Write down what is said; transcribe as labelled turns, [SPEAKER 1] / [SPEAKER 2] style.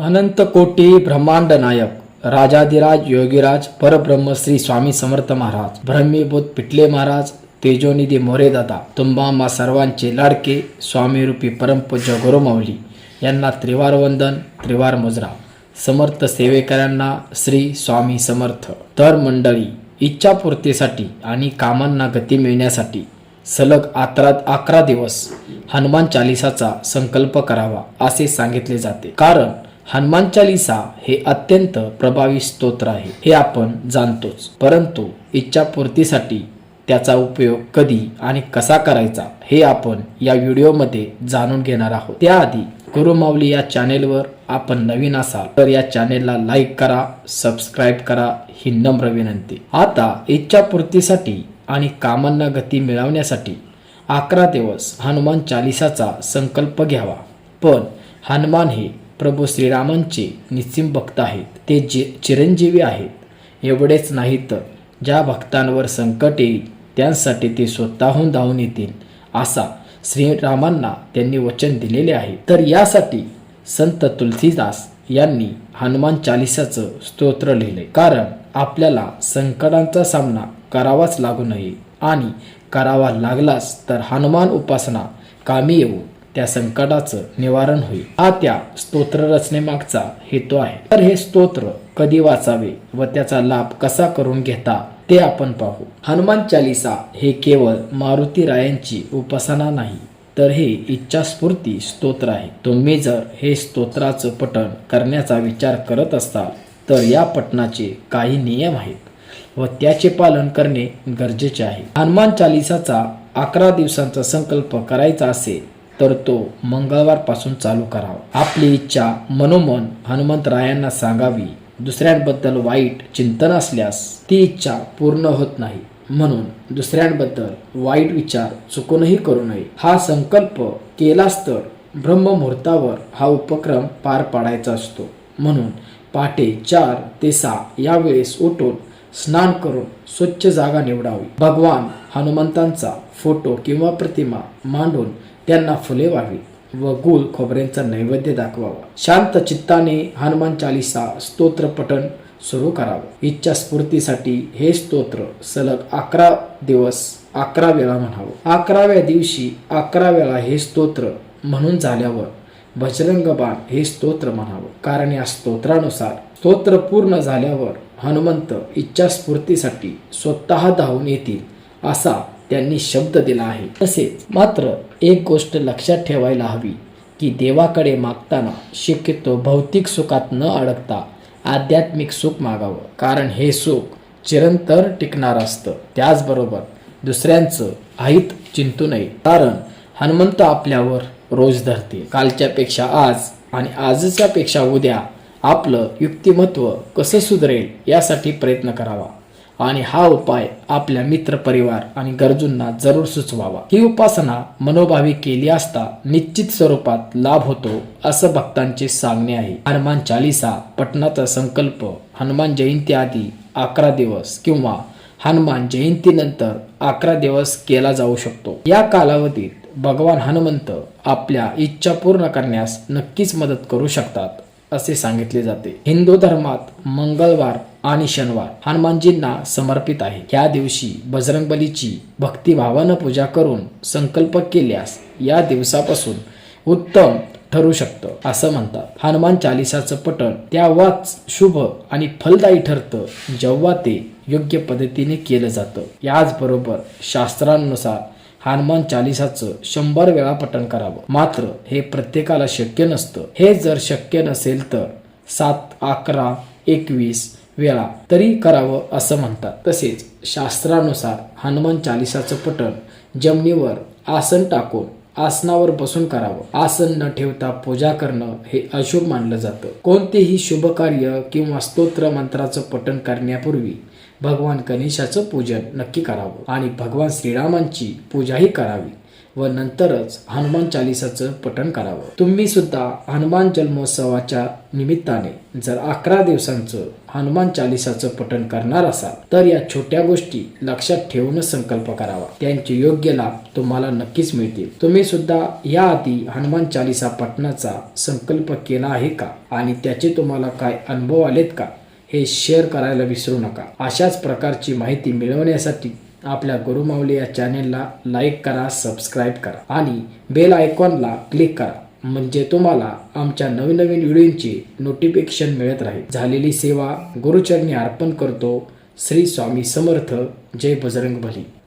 [SPEAKER 1] अनंत कोटी ब्रह्मांड नायक राजाधिराज योगीराज परब्रह्म श्री स्वामी समर्थ महाराज ब्रह्मीभूत पिटले महाराज तेजोनिधी मोरेदादा तुंबामा तुम्हा सर्वांचे लाडके स्वामीरूपी परमपूज्य गुरुमाऊली यांना त्रिवार वंदन त्रिवार मुजरा समर्थ सेवेकरांना श्री स्वामी समर्थ. तर मंडळी इच्छापूर्तीसाठी आणि कामांना गती मिळण्यासाठी सलग अकरा अकरा दिवस हनुमान चालिसाचा संकल्प करावा असे सांगितले जाते. कारण हनुमान चालिसा हे अत्यंत प्रभावी स्तोत्र आहे. हे आपण जाणतोच. परंतु इच्छापूर्तीसाठी त्याचा उपयोग कधी आणि कसा करायचा हे आपण या व्हिडिओमध्ये जाणून घेणार आहोत. त्याआधी गुरुमाऊली या चॅनेलवर आपण नवीन असाल तर या चॅनेलला लाईक करा सबस्क्राईब करा ही नम्र विनंती. आता इच्छापूर्तीसाठी आणि कामांना गती मिळवण्यासाठी अकरा दिवस हनुमान चालिसाचा संकल्प घ्यावा. पण हनुमान हे प्रभू श्रीरामांचे निस्सिम भक्त आहेत. ते जे चिरंजीवी आहेत. एवढेच नाही तर ज्या भक्तांवर संकट येईल त्यांसाठी ते स्वतःहून धावून येतील असा श्रीरामांना त्यांनी वचन दिलेले आहे. तर यासाठी संत तुलसीदास यांनी हनुमान चालिसाचं स्तोत्र लिहिले. कारण आपल्याला संकटांचा सामना करावाच लागू नये. आणि करावा लागलाच तर हनुमान उपासना कामी येऊ. त्या संकटाचं निवारण होईल. हा त्या स्तोत्र रचनेमागचा हेतू आहे. तर हे स्तोत्र कधी वाचावे व त्याचा लाभ कसा करून घेता ते आपण पाहू. हनुमान चालिसा हे केवळ मारुती रायांची उपासना नाही तर हे इच्छास्फूर्ती स्तोत्र आहे. तुम्ही जर हे स्तोत्राचं पठण करण्याचा विचार करत असाल तर या पठणाचे काही नियम आहेत व त्याचे पालन करणे गरजेचे आहे. हनुमान चालिसाचा अकरा दिवसांचा संकल्प करायचा असेल तर तो मंगळवारपासून चालू करावा. आपली इच्छा मनोमन हनुमंतरायांना सांगावी. दुसऱ्यांबद्दल वाईट चिंतन असल्यास ती इच्छा पूर्ण होत नाही. म्हणून दुसऱ्यांबद्दल वाईट विचार चुकूनही करू नये. हा संकल्प केलाच तर ब्रह्ममुहूर्तावर हा उपक्रम पार पाडायचा असतो. म्हणून पहाटे चार ते सहा यावेळेस उठून स्नान करून स्वच्छ जागा निवडावी. भगवान हनुमंतांचा फोटो किंवा प्रतिमा मांडून त्यांना फुले व्हावी व गुल खोबऱ्यांचा नैवेद्य दाखवावा. शांत चित्ताने हनुमान चालिसा स्तोत्र पठण सुरू करावं. इच्छा स्फूर्तीसाठी हे स्तोत्र सलग अकरा दिवस अकरा वेळा म्हणावं. अकराव्या दिवशी अकरा वेळा हे स्तोत्र म्हणून झाल्यावर बजरंग बाण हे स्तोत्र म्हणावं. कारण या स्तोत्रानुसार स्तोत्र पूर्ण झाल्यावर हनुमंत इच्छा स्फूर्तीसाठी स्वतः धावून येतील असा त्यांनी शब्द दिला आहे. तसेच मात्र एक गोष्ट लक्षात ठेवायला हवी की देवाकडे मागताना शक्यतो भौतिक सुखात न अडकता आध्यात्मिक सुख मागावं. कारण हे सुख चिरंतर टिकणार असतं. त्याचबरोबर दुसऱ्यांचं आईत चिंतू नये. कारण हनुमंत आपल्यावर रोज धरते. कालच्यापेक्षा आज आणि आजच्यापेक्षा उद्या आपलं युक्तिमत्व कसं सुधरेल यासाठी प्रयत्न करावा. आणि हा उपाय आपल्या मित्र परिवार आणि गरजूंना जरूर सुचवावा. ही उपासना मनोभावी केली असता निश्चित स्वरूपात लाभ होतो असं भक्तांचे सांगणे आहे. हनुमान चालिसा पठणाचा संकल्प हनुमान जयंती आधी अकरा दिवस किंवा हनुमान जयंतीनंतर अकरा दिवस केला जाऊ शकतो. या कालावधीत भगवान हनुमंत आपल्या इच्छा पूर्ण करण्यास नक्कीच मदत करू शकतात. असे सांगितले जाते. हिंदू धर्मात मंगळवार आणि शनिवार हनुमानजींना समर्पित आहे. या दिवशी बजरंगबलीची भक्तिभावानं पूजा करून संकल्प केल्यास या दिवसापासून उत्तम ठरू शकतं असं म्हणतात. हनुमान चालिसाचं पठण तेव्हाच शुभ आणि फलदायी ठरतं जेव्हा ते योग्य पद्धतीने केलं जातं. याचबरोबर शास्त्रांनुसार हनुमान चालिसाचं शंभर वेळा पठण करावं. मात्र हे प्रत्येकाला शक्य नसतं. हे जर शक्य नसेल तर सात अकरा एकवीस वेळा तरी करावं असं म्हणतात. तसेच शास्त्रानुसार हनुमान चालिसाचं पठण जमिनीवर आसन टाकून आसनावर बसून करावं. आसन न ठेवता पूजा करणं हे अशुभ मानलं जातं. कोणतेही शुभ कार्य किंवा स्तोत्र मंत्राचं पठण करण्यापूर्वी भगवान गणेशाचं पूजन नक्की करावं आणि भगवान श्रीरामांची पूजाही करावी व नंतरच हनुमान चालिसाचं पठण करावं. तुम्ही सुद्धा हनुमान जन्मोत्सवाच्या निमित्ताने जर अकरा दिवसांचं हनुमान चालिसाचं पठण करणार असाल तर या छोट्या गोष्टी लक्षात ठेवूनच संकल्प करावा. त्यांचे योग्य लाभ तुम्हाला नक्कीच मिळतील. तुम्ही सुद्धा या आधी हनुमान चालिसा पठणाचा संकल्प केला आहे का? आणि त्याचे तुम्हाला काय अनुभव आलेत का? हे शेअर करायला विसरू नका. अशाच प्रकारची माहिती मिळवण्यासाठी आपल्या गुरुमाऊली या चॅनेलला लाईक करा सबस्क्राईब करा आणि बेल आयकॉनला क्लिक करा. म्हणजे तुम्हाला आमच्या नवीन नवीन व्हिडिओची नोटिफिकेशन मिळत राहील. झालेली सेवा गुरुचरणी अर्पण करतो श्री स्वामी समर्थ. जय बजरंग भली